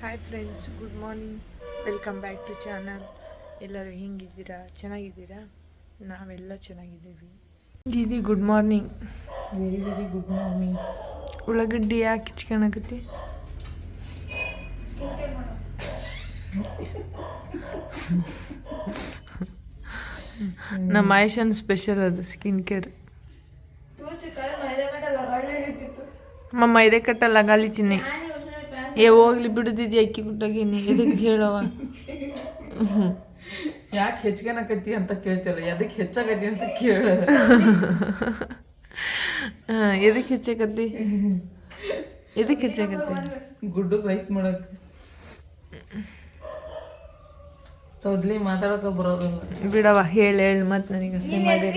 Hi friends good morning welcome back to channel ಎಲ್ಲರೂ ಹೆಂಗಿದ್ದೀರಾ? ಚೆನ್ನಾಗಿದ್ದೀರಾ? ನಾವೆಲ್ಲ ಚೆನ್ನಾಗಿದ್ದೀವಿ. Didi good morning very very good morning ಉಳ್ಳಾಗಡ್ಡಿ ಯಾಕೆ ಹಿಚ್ಕೊಳಕತ್ತಿ ನಮ್ಮ ಆಯುಷನ್ ಸ್ಪೆಷಲ್ ಅದು ಸ್ಕಿನ್ ಕೇರ್ ಮಮ್ಮ ಇದೇ ಕಟ್ಟಲ್ಲ ಗಾಲಿ ಚಿನ್ನಿ. ಏ ಹೋಗ್ಲಿ ಬಿಡುದಿದ್ಯ ಅಕ್ಕಿ ಗುಟ್ಟಾಗಿನಿ ಎದಕ್ಕೆ ಹೇಳವ? ಯಾಕೆ ಹೆಚ್ಚಗನಕತ್ತಿ ಅಂತ ಕೇಳ್ತಿಲ್ಲ. ಎದಕ್ಕೆ ಹೆಚ್ಚಾಗತ್ತಿ ಅಂತ ಕೇಳ. ಎದಕ್ಕೆ ಹೆಚ್ಚಾಗತ್ತಿ? ಎದಕ್ಕೆ ಹೆಚ್ಚಾಗತ್ತಿ? ಗುಡ್ಡು ರೈಸ್ ಮಾಡಕ್. ತೊದ್ಲಿ ಮಾತಾಡಕ ಬರೋದಿಲ್ಲ. ಬಿಡವ ಹೇಳಿ ಹೇಳಿ. ಮತ್ತೆ ನನಗೆ ಹಸಿ ಮಾಡಿ.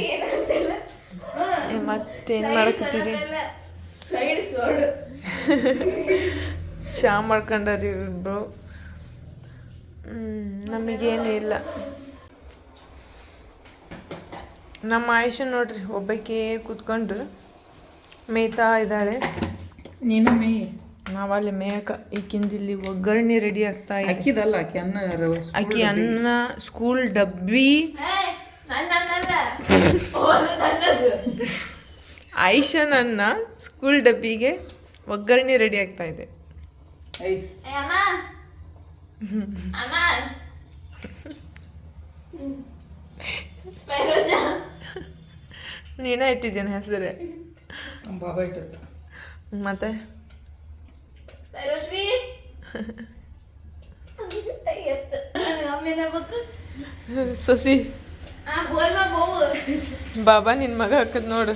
ಮತ್ತೇನು ಮಾಡಕತ್ತೀರಿ? ಸೈಡ್ ಸೋಡು. ಚಾ ಮಾಡ್ಕೊಂಡಾರಿ ಇಬ್ರು. ನಮಗೇನು ಇಲ್ಲ. ನಮ್ಮ ಆಯುಷ ನೋಡ್ರಿ ಒಬ್ಬಕ್ಕೆ ಕೂತ್ಕೊಂಡು ಮೇಯ್ತಾ ಇದ್ದಾಳೆ. ನೀನು ಮೇಯ. ನಾವಲ್ಲಿ ಮೇಯಕ. ಈಕಿಂದ ಇಲ್ಲಿ ಒಗ್ಗರಣೆ ರೆಡಿ ಆಗ್ತಾ ಇದೆ. ಅಕ್ಕಿದಲ್ಲ ಅಕ್ಕಿ ಅನ್ನ ಆಕೆ ಆಕಿ ಅನ್ನ ಸ್ಕೂಲ್ ಡಬ್ಬಿ. ಆಯುಷನ್ ಅನ್ನ ಸ್ಕೂಲ್ ಡಬ್ಬಿಗೆ ಒಗ್ಗರಣೆ ರೆಡಿ ಆಗ್ತಾ ಇದೆ. ಏ ಅಮ್ಮ ಅಮ್ಮ ಪೈರೋಜ ನೀನೇ ಇಟ್ಟಿದ್ದೀನಿ ಹೆಸರು. ಬಾಬಾ ಇಟ್ಟತ್ತ ಮತ್ತೆ? ಸೊಸಿ. ಬಾಬಾ ನಿನ್ನ ಮಗ ಹಾಕದ್ ನೋಡು.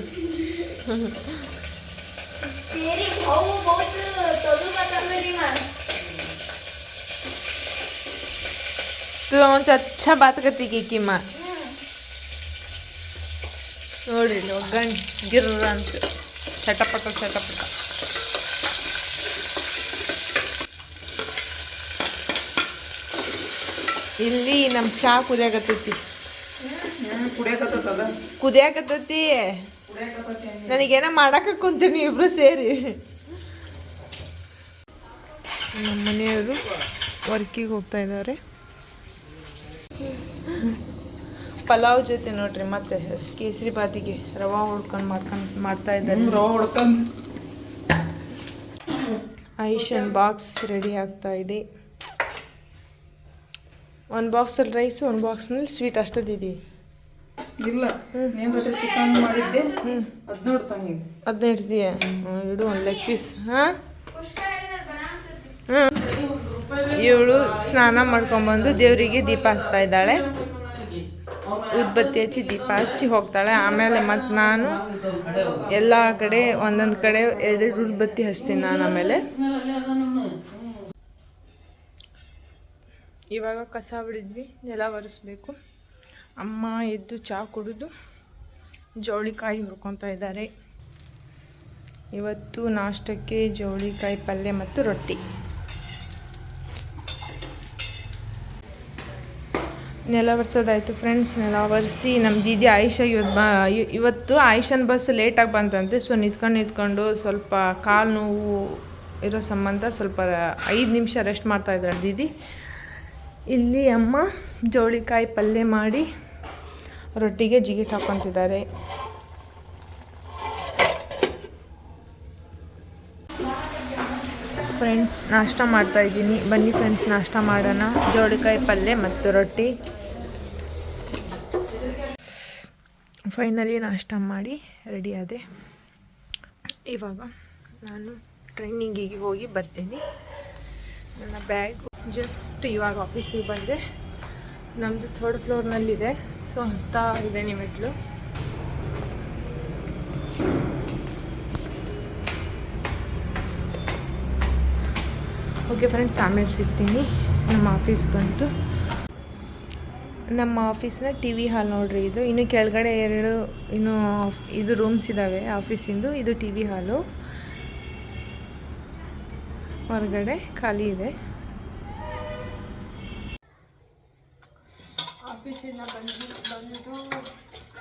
तू ಅವನ್ अच्छा बात करती की की माँ ನೋಡಿ ಇಲ್ಲಿ ಒಗ್ಗರಣೆ ಗಿರ್ರ ಅಂತ ಚಟಪಟ ಚಟಪಟ ಇಲ್ಲಿ ನಮ್ಮ ಚಾ ಕುದಿಯಾಕತ್ತೈತಿ ಕುಡಿಯಕತ್ತದ ಕುದಿಯಾಕತ್ತೈತಿ ನನಗೇನ ಮಾಡಕ್ಕೆ ಕುಂತೀನಿ ಇಬ್ರು ಸೇರಿ ನಮ್ಮ ಮನೆಯವರು ವರ್ಕಿಗೆ ಹೋಗ್ತಾ ಇದ್ದಾರೆ. ಪಲಾವ್ ಜೊತೆ ನೋಡ್ರಿ ಮತ್ತೆ ಕೇಸರಿ ಬಾತಿಗೆ ರವಾ ಹುಡ್ಕೊಂಡು ಮಾಡ್ಕೊಂಡು ಮಾಡ್ತಾ ಇದ್ದಾರೆ. ರವಾ ಹೊಡ್ಕೊಂಡು. ಐಷನ್ ಬಾಕ್ಸ್ ರೆಡಿ ಆಗ್ತಾ ಇದೆ. ಒಂದು ಬಾಕ್ಸಲ್ಲಿ ರೈಸ್ ಒಂದು ಬಾಕ್ಸ್ನಲ್ಲಿ ಸ್ವೀಟ್ ಅಷ್ಟದಿದೆ ಇಲ್ಲ ನೀನ್ ಚಿಕನ್ ಮಾಡಿದ್ದೆ. ಹ್ಞೂ ಅದನ್ನ ಇಡ್ತೀಯ ಇಡು ಒಂದು ಲೆಗ್ ಪೀಸ್ ಹಾಂ? ಇವಳು ಸ್ನಾನ ಮಾಡ್ಕೊಂಬಂದು ದೇವರಿಗೆ ದೀಪ ಹಚ್ತಾ ಇದ್ದಾಳೆ. ಉದ್ಬತ್ತಿ ಹಚ್ಚಿ ದೀಪ ಹಚ್ಚಿ ಹೋಗ್ತಾಳೆ. ಆಮೇಲೆ ಮತ್ತು ನಾನು ಎಲ್ಲ ಕಡೆ, ಒಂದೊಂದು ಕಡೆ ಎರಡೆರಡು ಉದ್ಬತ್ತಿ ಹಚ್ತೀನಿ ನಾನು ಆಮೇಲೆ. ಇವಾಗ ಕಸ ಬಿಡಿದ್ವಿ. ನೆಲ ಒರೆಸ್ಬೇಕು. ಅಮ್ಮ ಎದ್ದು ಚಹಾ ಕುಡಿದು ಜವಳಿಕಾಯಿ ಹುರ್ಕೊತಾ ಇದ್ದಾರೆ. ಇವತ್ತು ನಾಷ್ಟಕ್ಕೆ ಜವಳಿಕಾಯಿ ಪಲ್ಯ ಮತ್ತು ರೊಟ್ಟಿ. ನೆಲ ಒರೆಸೋದಾಯ್ತು. ಫ್ರೆಂಡ್ಸ್ ನೆಲ ಒರೆಸಿ ನಮ್ಮ ದೀದಿ ಆಯುಷ ಇವತ್ತು ಬ ಇವತ್ತು ಆಯುಷನ್ ಬಸ್ ಲೇಟಾಗಿ ಬಂತಂತೆ. ಸೊ ನಿಂತ್ಕೊಂಡು ನಿಂತ್ಕೊಂಡು ಸ್ವಲ್ಪ ಕಾಲು ನೋವು ಇರೋ ಸಂಬಂಧ ಸ್ವಲ್ಪ ಐದು ನಿಮಿಷ ರೆಸ್ಟ್ ಮಾಡ್ತಾ ಇದ್ದಾಳೆ ದೀದಿ. ಇಲ್ಲಿ ಅಮ್ಮ ಜೋಳಿಕಾಯಿ ಪಲ್ಯ ಮಾಡಿ ರೊಟ್ಟಿಗೆ ಜಿಗಿಟ್ ಹಾಕ್ಕೊತಿದ್ದಾರೆ ಫ್ರೆಂಡ್ಸ್ ನಾಷ್ಟ ಮಾಡ್ತಾ ಇದ್ದೀನಿ. ಬನ್ನಿ ಫ್ರೆಂಡ್ಸ್ ನಾಷ್ಟ ಮಾಡೋಣ. ಜೋಳಿಕಾಯಿ ಪಲ್ಯ ಮತ್ತು ರೊಟ್ಟಿ. ಫೈನಲಿ ನಾಷ್ಟ ಮಾಡಿ ರೆಡಿ ಆದೆ. ಇವಾಗ ನಾನು ಟ್ರೈನಿಂಗಿಗೆ ಹೋಗಿ ಬರ್ತೀನಿ. ನನ್ನ ಬ್ಯಾಗ್ ಜಸ್ಟ್ ಇವಾಗ ಆಫೀಸಿಗೆ ಬಂದೆ. ನಮ್ಮದು ಥರ್ಡ್ ಫ್ಲೋರ್ನಲ್ಲಿದೆ ಸೊ ಅಂತ ಇದೆ ಮೆಟ್ಲು ಓಕೆ ಫ್ರೆಂಡ್ಸ್ ಆಮೇಲೆ ಸಿಗ್ತೀನಿ. ನಮ್ಮ ಆಫೀಸ್ ಬಂತು. ನಮ್ಮ ಆಫೀಸ್ನ ಟಿ ವಿ ಹಾಲ್ ನೋಡ್ರಿ ಇದು. ಇನ್ನು ಕೆಳಗಡೆ ಎರಡು, ಇನ್ನು ಇದು ರೂಮ್ಸ್ ಇದ್ದಾವೆ ಆಫೀಸಿಂದು. ಇದು ಟಿ ವಿ ಹಾಲು. ಹೊರಗಡೆ ಖಾಲಿ ಇದೆ. ಆಫೀಸಿಂದ ಬಂದು ಬಂದು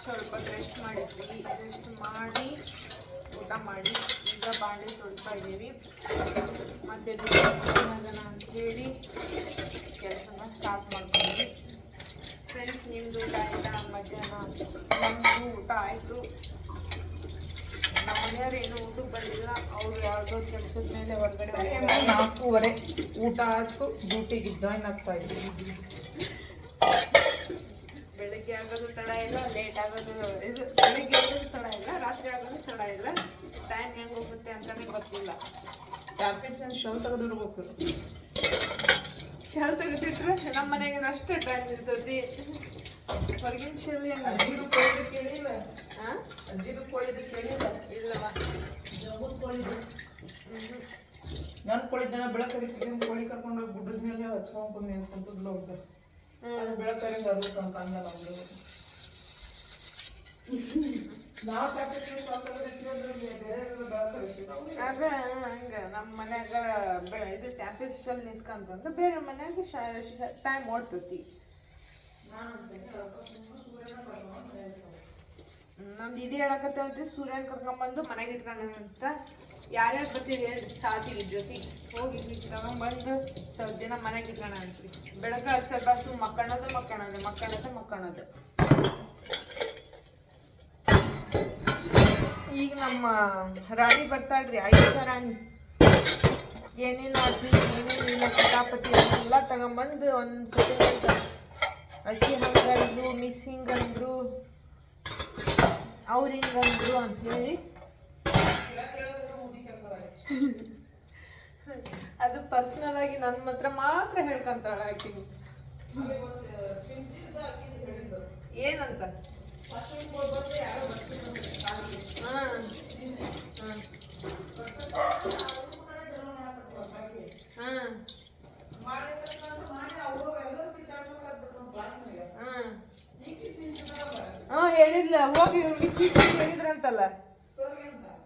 ಸ್ವಲ್ಪ ರೆಸ್ಟ್ ಮಾಡಿದ್ವಿ. ರೆಸ್ಟ್ ಮಾಡಿ, ಊಟ ಮಾಡಿ. ಈಗ ಬಾಂಡಿ ತೊಳ್ತಾ ಇದ್ದೀವಿ. ಮತ್ತೆ ಅಂತ ಹೇಳಿ ಕೆಲಸನ ಸ್ಟಾರ್ಟ್ ಮಾಡ್ತೀವಿ ಫ್ರೆಂಡ್ಸ್ ನಿಮ್ಮದು ಊಟ ಮಧ್ಯಾಹ್ನ ನಮ್ಮದು ಊಟ ಆಯಿತು ನಮ್ಮ ಮನೆಯವ್ರು ಏನು ಊಟಕ್ಕೆ ಬಂದಿಲ್ಲ ಅವರು ಯಾವುದೋ ಕೆಲಸದ ಮೇಲೆ ಹೊರಗಡೆ. ನಾಲ್ಕೂವರೆ ಊಟ ಆಯಿತು ಡ್ಯೂಟಿಗೆ ಜಾಯ್ನ್ ಆಗ್ತಾ ಇದ್ದೀವಿ ಬೆಳಿಗ್ಗೆ ಆಗೋದು ತಡ ಇಲ್ಲ ಲೇಟ್ ಆಗೋದು ಇದು ಬೆಳಿಗ್ಗೆ ಆಗೋದು ತಡ ಇಲ್ಲ ರಾತ್ರಿ ಆಗೋದು ತಡ ಇಲ್ಲ ಟೈಮ್ ಹೆಂಗೆ ಹೋಗುತ್ತೆ ಅಂತಲೇ ಗೊತ್ತಿಲ್ಲ ಟ್ಯಾಬ್ಲೆಟ್ಸ್ ಶೋ ತೆಗೆದು ಶೆಲ್ ನಮ್ಮ ಮನೆಗೆ ಅಷ್ಟೇ ಟೈಮ್ ಇರ್ತೈತಿ ಹೊರಗಿನ ಶೆಲ್ ಏನು ಅಜ್ಜಿದು ಕೋಳಿ ಕೇಳಿಲ್ಲ ಹಾಂ ಅಜ್ಜಿದು ಕೋಳಿದು ಕೇಳಿಲ್ಲ ಇಲ್ಲವಾ ಜಗದ್ ಕೊಳಿದು ನಾನು ಬೆಳಕರಿ ಬೆಳಕರಿತೀವಿ ಕೋಳಿ ಕರ್ಕೊಂಡು ಗುಡ್ಡದ ಮೇಲೆ ಹಚ್ಕೊಂಡು ನಿಂತ್ಕೊಂತದ್ಲು ಕುಂತದ್ಲು ಅಂತ ಅದು ಬೆಳಕರಿಂದ ಅದು ಅಂತ ಅಂದ ನಮ್ದು ಅದ ಹಂಗೆ. ನಮ್ಮ ಮನ್ಯಾಗ ಬೆ ಇದು ಟ್ಯಾಂಪಲ್ ಶೆಲ್ ನಿಂತ್ಕಂತಂದ್ರೆ ಬೇರೆ ಮನ್ಯಾಗ ಟೈಮ್ ಓಡ್ತೈತಿ. ನಮ್ಮ ದೀದಿ ಹೇಳಕತ್ತಲ್ರಿ ಸೂರ್ಯನ್ ಕರ್ಕೊಂಬಂದು ಮನೆಗೆ ಇಟ್ಕೊಂಡಂತ ಯಾರ್ಯಾರು ಬರ್ತೀವಿ ಹೇಳಿ ಸಾತಿಗೆ ಜೊತೆ ಹೋಗಿ ತಗೊಂಡ್ಬಂದು ಸ್ವಲ್ಪ ದಿನ ಮನೆಗೆ ಇಟ್ಕೊಂಡ ಅಂತ್ರಿ. ಬೆಳಗ್ಗೆ ಸ್ವಲ್ಪ ಮಕ್ಕಳದು ಮಕ್ಕಳದು ಮಕ್ಕಳದು ಮಕ್ಕಳದು ಈಗ ನಮ್ಮ ರಾಣಿ ಬರ್ತಾಳ್ರಿ ಆಯುಷ ರಾಣಿ? ಏನೇನು ಆದ್ರಿ ಏನೇನು ಇಲ್ಲ ಕಟಾಪತಿ ಎಲ್ಲ ತಗೊಂಬಂದು ಒಂದು ಸತಿ ಅಕ್ಕಿ ಹಂಗಂದ್ರು ಮಿಸ್ ಹಿಂಗಂದ್ರು ಅವ್ರು ಹಿಂಗಂದ್ರು ಅಂತ ಹೇಳಿ. ಅದು ಪರ್ಸನಲ್ ಆಗಿ ನನ್ನ ಹತ್ರ ಮಾತ್ರ ಹೇಳ್ಕೊಂತಾಳ ಆಕಿ ಏನಂತ? ಹಾ ಹಾ ಹಾ ಹೇಳಿದ್ಲ ಹೋಗಿ ಇವ್ರು ಮಿಸ್ ಹೇಳಿದ್ರಂತಲ್ಲ.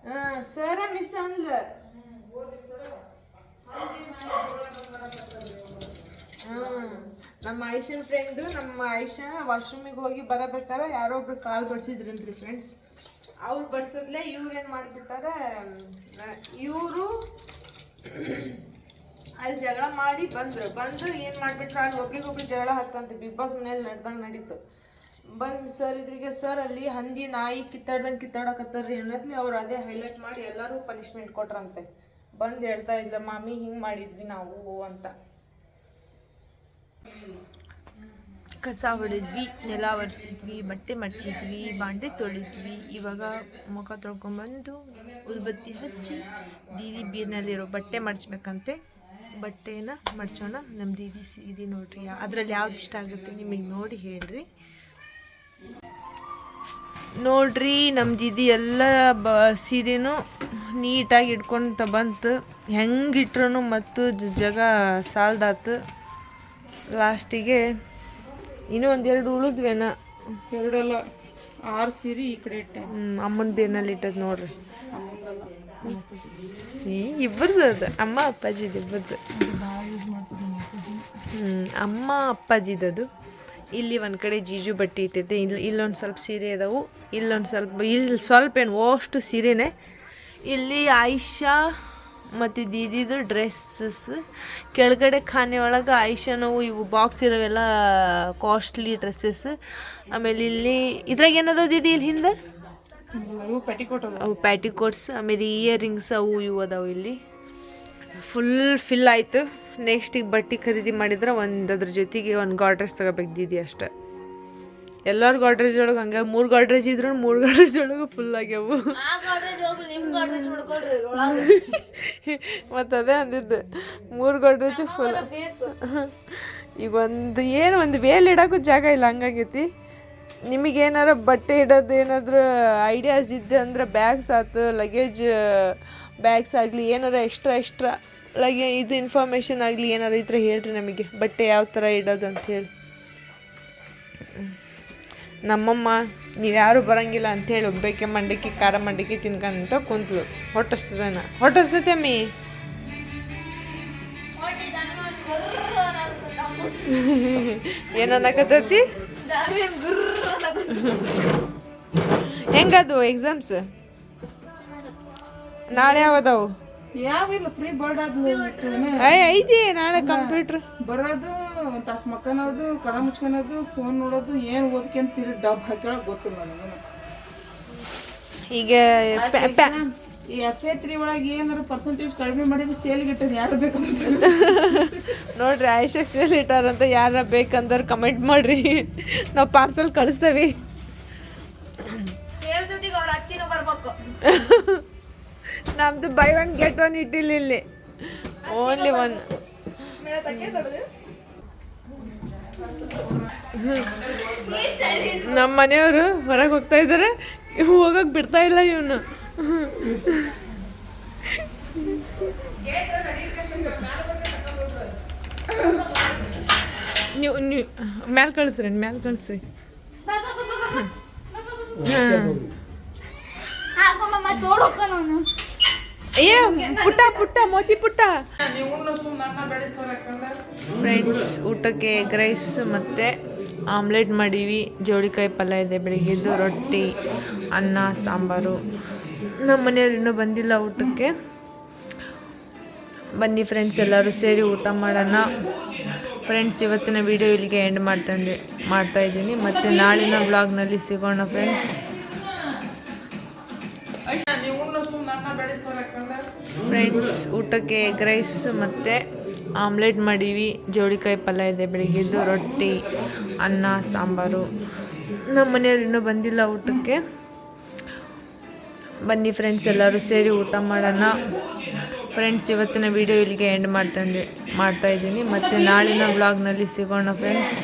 ಹಾಂ ಸರ ಮಿಸ್ ಅಂದ್ಲ. ಹ್ಮ್. ನಮ್ಮ ಐಶನ್ ಫ್ರೆಂಡು ನಮ್ಮ ಐಶಾ ವಾಶ್ರೂಮಿಗೆ ಹೋಗಿ ಬರಬೇಕಾರ ಯಾರೋ ಒಬ್ರು ಕಾಲ್ ಬಡ್ಸಿದ್ರಂತ್ರಿ ಫ್ರೆಂಡ್ಸ್ ಅವ್ರು ಬಡ್ಸಿದ್ಲೆ ಇವ್ರು ಏನು ಮಾಡಿಬಿಟ್ಟಾರ ಇವರು ಅಲ್ಲಿ ಜಗಳ ಮಾಡಿ ಬಂದರು. ಬಂದು ಏನು ಮಾಡಿಬಿಟ್ರು, ಅಲ್ಲಿ ಒಬ್ರಿಗೊಬ್ರು ಜಗಳ ಹತ್ತಂತೆ. ಬಿಗ್ ಬಾಸ್ ಮನೇಲಿ ನಡ್ದಂಗೆ ನಡೀತು. ಬಂದು ಸರ್ ಇದ್ರಿಗೆ ಸರ್ ಅಲ್ಲಿ ಹಂದಿ ನಾಯಿ ಕಿತ್ತಾಡ್ದಂಗೆ ಕಿತ್ತಾಡಕತ್ತಾರ್ರಿ ಅನ್ನತ್ಲಿ ಅವ್ರು ಅದೇ ಹೈಲೈಟ್ ಮಾಡಿ ಎಲ್ಲರೂ ಪನಿಷ್ಮೆಂಟ್ ಕೊಟ್ರಂತೆ. ಬಂದು ಹೇಳ್ತಾ ಇದ್ಲ, ಮಾಮಿ ಹಿಂಗೆ ಮಾಡಿದ್ವಿ ನಾವು ಅಂತ. ಕಸ ಹೊಡೆದ್ವಿ, ನೆಲ ಒರೆಸಿದ್ವಿ, ಬಟ್ಟೆ ಮಡ್ಚಿದ್ವಿ, ಬಾಂಡೆ ತೊಳಿದ್ವಿ. ಇವಾಗ ಮುಖ ತೊಳ್ಕೊಂಬಂದು ಉದ್ಬತ್ತಿ ಹಚ್ಚಿ ದೀದಿ ಬೀರ್ನಲ್ಲಿರೋ ಬಟ್ಟೆ ಮಡ್ಚಬೇಕಂತೆ. ಬಟ್ಟೆನ ಮಡ್ಚೋಣ ನಮ್ಮ ದೀದಿ ಸೀರೆ ನೋಡ್ರಿ. ಅದರಲ್ಲಿ ಯಾವ್ದು ಇಷ್ಟ ಆಗುತ್ತೆ ನಿಮಗೆ ನೋಡಿ ಹೇಳ್ರಿ. ನೋಡ್ರಿ ನಮ್ಮ ದೀದಿ ಎಲ್ಲ ಬ ಸೀರೆನೂ ನೀಟಾಗಿ ಇಟ್ಕೊಂತ ಬಂತು. ಹೆಂಗಿಟ್ರು ಮತ್ತು ಜ- ಜಗ ಸಾಲ್ದಾತು. ಲಾಸ್ಟಿಗೆ ಇನ್ನೂ ಒಂದೆರಡು ಉಳಿದ್ವೇನ? ಎರಡೆಲ್ಲ ಆರು ಸೀರೆ ಈ ಕಡೆ ಇಟ್ಟೆ. ಅಮ್ಮನ ಬೇನಲ್ಲಿ ಇಟ್ಟದ್ದು ನೋಡ್ರಿ. ಏ ಇಬ್ಬರದು ಅದು. ಅಮ್ಮ ಅಪ್ಪಾಜಿದು ಇಬ್ಬರದು. ಹ್ಞೂ ಅಮ್ಮ ಅಪ್ಪಾಜಿದದು. ಇಲ್ಲಿ ಒಂದು ಕಡೆ ಜೀಜು ಬಟ್ಟೆ ಇಟ್ಟಿದ್ದೆ. ಇಲ್ಲಿ ಇಲ್ಲೊಂದು ಸ್ವಲ್ಪ ಸೀರೆ ಅದಾವು ಇಲ್ಲೊಂದು ಸ್ವಲ್ಪ ಇಲ್ಲಿ ಸ್ವಲ್ಪ ಏನು ಅಷ್ಟು ಸೀರೆನೇ. ಇಲ್ಲಿ ಆಯಿಷಾ ಮತ್ತು ದೀದಿದು ಡ್ರೆಸ್ಸಸ್ ಕೆಳಗಡೆ ಖಾನೆ ಒಳಗೆ ಐಷನವು ಇವು ಬಾಕ್ಸ್ ಇರೋವೆಲ್ಲ ಕಾಸ್ಟ್ಲಿ ಡ್ರೆಸ್ಸಸ್ ಆಮೇಲೆ ಇಲ್ಲಿ ಇದ್ರಾಗ ಏನದ ದೀದಿ ಇಲ್ಲಿ ಹಿಂದೆ? ಪ್ಯಾಟಿಕೋಟ್ ಅವು ಪ್ಯಾಟಿಕೋಟ್ಸ್ ಆಮೇಲೆ ಇಯರಿಂಗ್ಸ್ ಅವು ಇವು ಅದಾವು ಇಲ್ಲಿ. ಫುಲ್ ಫಿಲ್ ಆಯಿತು. ನೆಕ್ಸ್ಟಿಗೆ ಬಟ್ಟೆ ಖರೀದಿ ಮಾಡಿದ್ರೆ ಒಂದು ಅದ್ರ ಜೊತೆಗೆ ಒಂದು ಗಾಡ್ರೆಸ್ ತಗೋಬೇಕು ದೀದಿ ಅಷ್ಟೆ. ಎಲ್ಲರ ಗಾಡ್ರೇಜ್ ಒಳಗೆ ಹಂಗೆ, ಮೂರು ಗಾಡ್ರೇಜ್ ಇದ್ರು ಮೂರು ಗಾಡ್ರೇಜ್ ಒಳಗೆ ಫುಲ್ ಆಗ್ಯಾವು. ಮತ್ತು ಅದೇ ಅಂದಿದ್ದು, ಮೂರು ಗಾಡ್ರೇಜು ಫುಲ್ ಈಗ ಒಂದು ಏನು ಒಂದು ವೇಲ್ ಇಡೋಕ್ಕೂ ಜಾಗ ಇಲ್ಲ, ಹಂಗಾಗೈತಿ. ನಿಮಗೇನಾರ ಬಟ್ಟೆ ಇಡೋದು ಏನಾದರೂ ಐಡಿಯಾಸ್ ಇದ್ದೆ ಅಂದ್ರೆ ಬ್ಯಾಗ್ಸ್ ಆತು ಲಗೇಜ್ ಬ್ಯಾಗ್ಸ್ ಆಗಲಿ, ಏನಾರ ಎಕ್ಸ್ಟ್ರಾ ಎಕ್ಸ್ಟ್ರಾ ಲಗೇ ಇದು ಇನ್ಫಾರ್ಮೇಷನ್ ಆಗಲಿ ಏನಾರ ಇದ್ರೆ ಹೇಳ್ರಿ ನಮಗೆ, ಬಟ್ಟೆ ಯಾವ ಥರ ಇಡೋದು ಅಂತ ಹೇಳಿ. ನಮ್ಮಮ್ಮ ನೀವು ಯಾರು ಬರಂಗಿಲ್ಲ ಅಂಥೇಳಿ ಒಬ್ಬಕ್ಕೆ ಮಂಡಕ್ಕಿ, ಖಾರ ಮಂಡಕ್ಕಿ ತಿನ್ಕಂತ ಕುಂತ್ಲು ಹೊಟ್ಟಸ್ತದನ ಹೊಟ್ಟಸ್ತೈತೆ ಅಮ್ಮಿ ಹೊಟ್ಟಿ ದನ ಗುರ್ರ ಅನ್ನೋದು ತಮ್ಮ. ಏನು ಅನ್ನಕತ್ತೈತಿ ದಾವಿ ಗುರ್ರ ಅನ್ನೋದು. ಹೆಂಗದು ಎಕ್ಸಾಮ್ಸ್ ನಾಳೆ ಯಾವದಾವು ಯಾವಿಲ್ಲ ಫ್ರೀ ಬರ್ಡ್ ಅದು ಐತಿ ನಾಳೆ ಕಂಪ್ಯೂಟರ್ ಬರೋದು ತಾಸ್ ಮಕ್ಕನೋದು ಕಡ ಮುಚ್ಕೊಳೋದು ಫೋನ್ ನೋಡೋದು ಏನು ಓದ್ಕೊಂಡ್ ತಿರುಗಿ ಡಬ್ ಹಾಕ್ಯಾಳ ಗೊತ್ತು ನನಗೆ ಈಗ ಪ್ಯಾ- ಪ್ಯಾ- ಈ ಎಫ್ ಎ ತ್ರೀ ಒಳಗೆ ಏನಾರ ಪರ್ಸೆಂಟೇಜ್ ಕಡಿಮೆ ಮಾಡಿದ್ರೆ ಸೇಲ್ಗೆ ಇಟ್ಟದ್ದು ಯಾರು ಬೇಕು ನೋಡ್ರಿ ಆಯುಷಕ್ ಸೇಲ್ ಇಟ್ಟಾರಂತ ಯಾರ ಬೇಕಂದ್ರೆ ಕಮೆಂಟ್ ಮಾಡ್ರಿ. ನಾವು ಪಾರ್ಸಲ್ ಕಳಿಸ್ತೇವೆ. ಸೇಲ್ ಜೊತೆಗೆ ಅವ್ರ ಅತ್ತಿನೂ ಬರ್ಬೇಕು. ನಮ್ದು ಬೈ ಒನ್ ಗೆಟ್ ಒನ್ ಇಟ್ಟಿಲ್ಲ ಇಲ್ಲಿ. ಓನ್ಲಿ ಒನ್ ನಮ್ಮ ಮನೆಯವರು ಹೊರಗೆ ಹೋಗ್ತಾ ಇದ್ದಾರೆ ಹೋಗಕ್ ಬಿಡ್ತಾ ಇಲ್ಲ ಇವನು. ನೀವು ನೀವು, ಮ್ಯಾಲೆ ಕಳಿಸ್ರಿ ಮ್ಯಾಲೆ ಕಳಿಸ್ರಿ. ಹಾಂ. ಏ, ಪುಟ್ಟ ಪುಟ್ಟ, ಮೋತಿ ಪುಟ್ಟ. ಫ್ರೆಂಡ್ಸ್ ಊಟಕ್ಕೆ ಎಗ್ ರೈಸ್ ಮತ್ತು ಆಮ್ಲೆಟ್ ಮಾಡೀವಿ. ಜೋಳಿಕಾಯಿ ಪಲ್ಯ ಇದೆ ಬೆಳಿಗ್ಗೆದ್ದು ರೊಟ್ಟಿ, ಅನ್ನ, ಸಾಂಬಾರು. ನಮ್ಮ ಮನೆಯವ್ರು ಇನ್ನೂ ಬಂದಿಲ್ಲ ಊಟಕ್ಕೆ. ಬನ್ನಿ ಫ್ರೆಂಡ್ಸ್ ಎಲ್ಲರೂ ಸೇರಿ ಊಟ ಮಾಡೋಣ. ಫ್ರೆಂಡ್ಸ್ ಇವತ್ತಿನ ವಿಡಿಯೋ ಇಲ್ಲಿಗೆ ಎಂಡ್ ಮಾಡ್ತಾ ಇದ್ದೀನಿ. ಮತ್ತು ನಾಳಿನ ಬ್ಲಾಗ್ನಲ್ಲಿ ಸಿಗೋಣ ಫ್ರೆಂಡ್ಸ್ ಫ್ರೆಂಡ್ಸ್, ಊಟಕ್ಕೆ ಎಗ್ ರೈಸ್ ಮತ್ತು ಆಮ್ಲೆಟ್ ಮಾಡೀವಿ. ಜೋಳಿಕಾಯಿ ಪಲ್ಯ ಇದೆ, ಬೆಳಿಗ್ಗೆದ್ದು ರೊಟ್ಟಿ, ಅನ್ನ, ಸಾಂಬಾರು. ನಮ್ಮ ಮನೆಯವ್ರು ಇನ್ನೂ ಬಂದಿಲ್ಲ ಊಟಕ್ಕೆ. ಬನ್ನಿ ಫ್ರೆಂಡ್ಸ್, ಎಲ್ಲರೂ ಸೇರಿ ಊಟ ಮಾಡೋಣ. ಫ್ರೆಂಡ್ಸ್, ಇವತ್ತಿನ ವಿಡಿಯೋ ಇಲ್ಲಿಗೆ ಎಂಡ್ ಮಾಡ್ತಾ ಇದ್ದೀನಿ. ಮತ್ತು ನಾಳಿನ ಬ್ಲಾಗ್ನಲ್ಲಿ ಸಿಗೋಣ, ಫ್ರೆಂಡ್ಸ್.